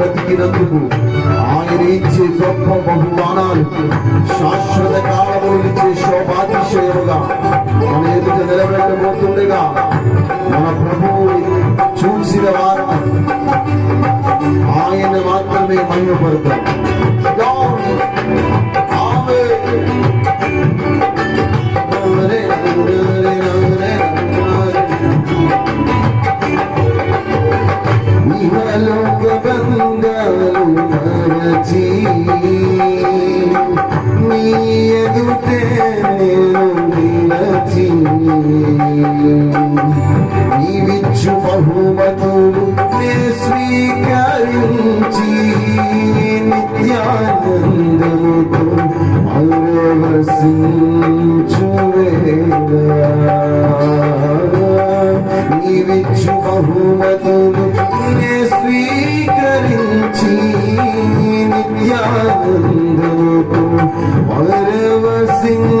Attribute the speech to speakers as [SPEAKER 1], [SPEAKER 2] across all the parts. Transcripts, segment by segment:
[SPEAKER 1] బ్రతికినందుకు ఆయన ఇచ్చే గొప్ప బహుమానాలు శాశ్వత కాలంలో ఇచ్చే శోభాతిశయముగా మన ఎదుట నిలబెట్టబోతుండగా మన ప్రభువుని చూసిన వారు ఆయన మాత్రమే మహిమపడతారు నీ ఎదుటే నేను నిలచి నీవిచ్చు బహుమతులు నే స్వీకరించి నిత్యానందముతో అరవసించు నీవిచ్చు నిత్యానందముతో పరవశించు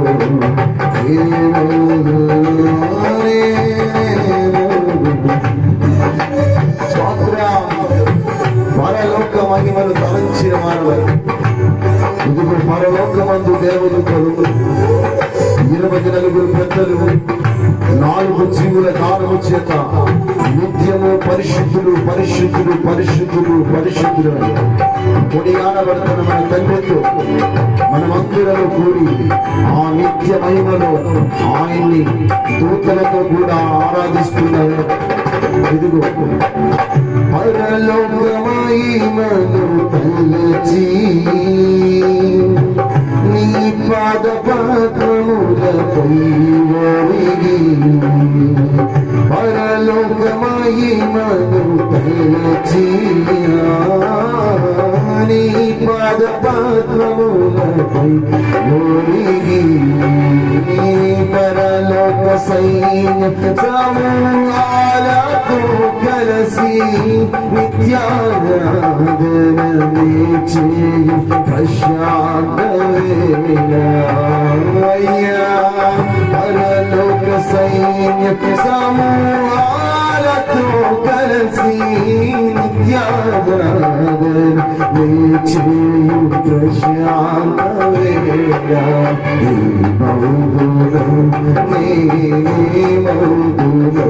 [SPEAKER 1] పరలోకమందు దేవుని కొలువు ఇరవై నలుగురు పెద్దలు నాలుగు జీవుల కారము చేత నిత్యము పరిశుద్ధులు పరిశుద్ధులు పరిశుద్ధులు పరిశుద్ధులు అని. కొడియాడబడుతున్న మన తండ్రితో మనమందరము కూడి ఆ నిత్య మహిమలో ఆయన్ని దూతలతో కూడా ఆరాధిస్తున్నారు ఇదిగో పరలోకమహిమను తలచి నీ పాద పాత్రములపై ఒరిగి పరలోకమహిమను తలచి నీ పాద పాత్రములపై ఒరిగి పరలోక సైన్య కలసి నిత్యారాధనమే చేయు ప్రశాంత పరలోక సైన్య సమూహాలతో కలసి నిత్యారాధనమే చేయు మౌదులో నీ మౌదులో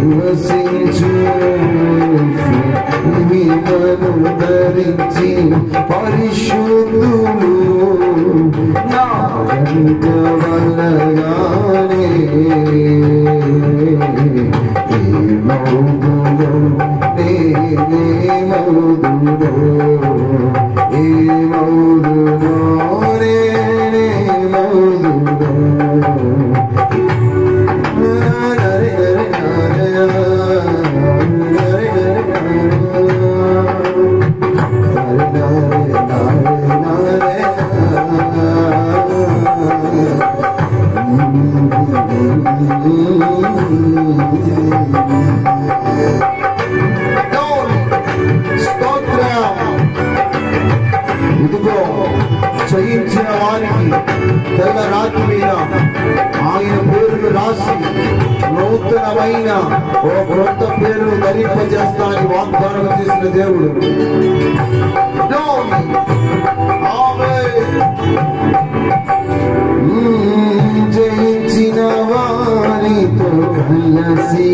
[SPEAKER 1] నివసించు మహిమను ధరించి పరిశుద్ధులు నా వెంట వలగానే ఏ ఏ ఇదిగో జయించిన వారికి తెల్ల రాతి మీద ఆయన పేరును రాసి నూతనమైన ఓ క్రొత్త పేరును ధరింపజేస్తానని వాగ్దానం చేసిన దేవుడు. జయించిన వారితో కలిసి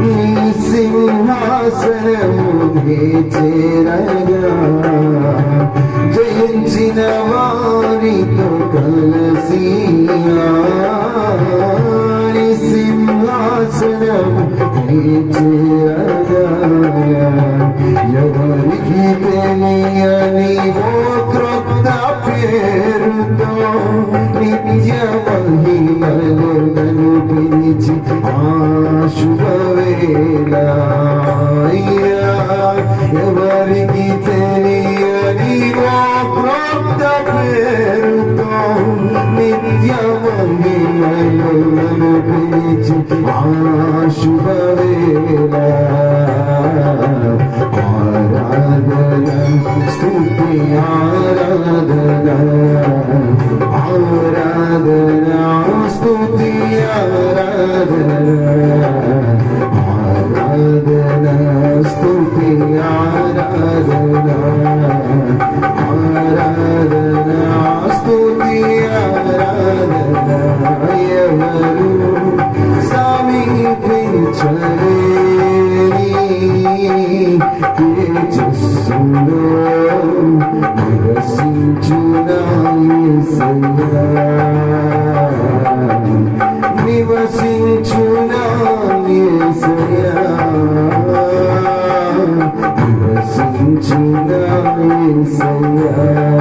[SPEAKER 1] నీ సింహాసనము చేరగా జయించిన వారితో కలిసి సింహాసనము చేరగా ఎవరికి తెలియని ఓ క్రొత్త పేరుతో నిత్య మహిమలో నన్ను పిలిచి ఆ శుభవేళ అయ్యా, ఎవరికి తెలియని ആ ശുഭവേല ആരാധന സ്തുതി ആരാധന ആരാധന സ്തുതി ആരാധന. నివసించునా యేసయ్యా. నివసించునా యేసయ్యా.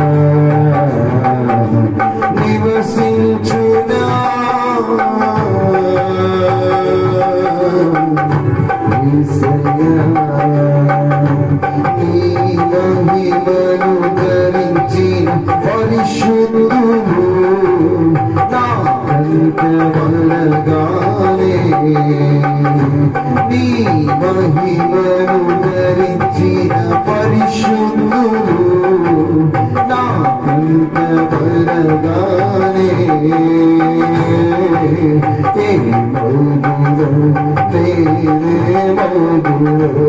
[SPEAKER 1] తేరే మౌదులో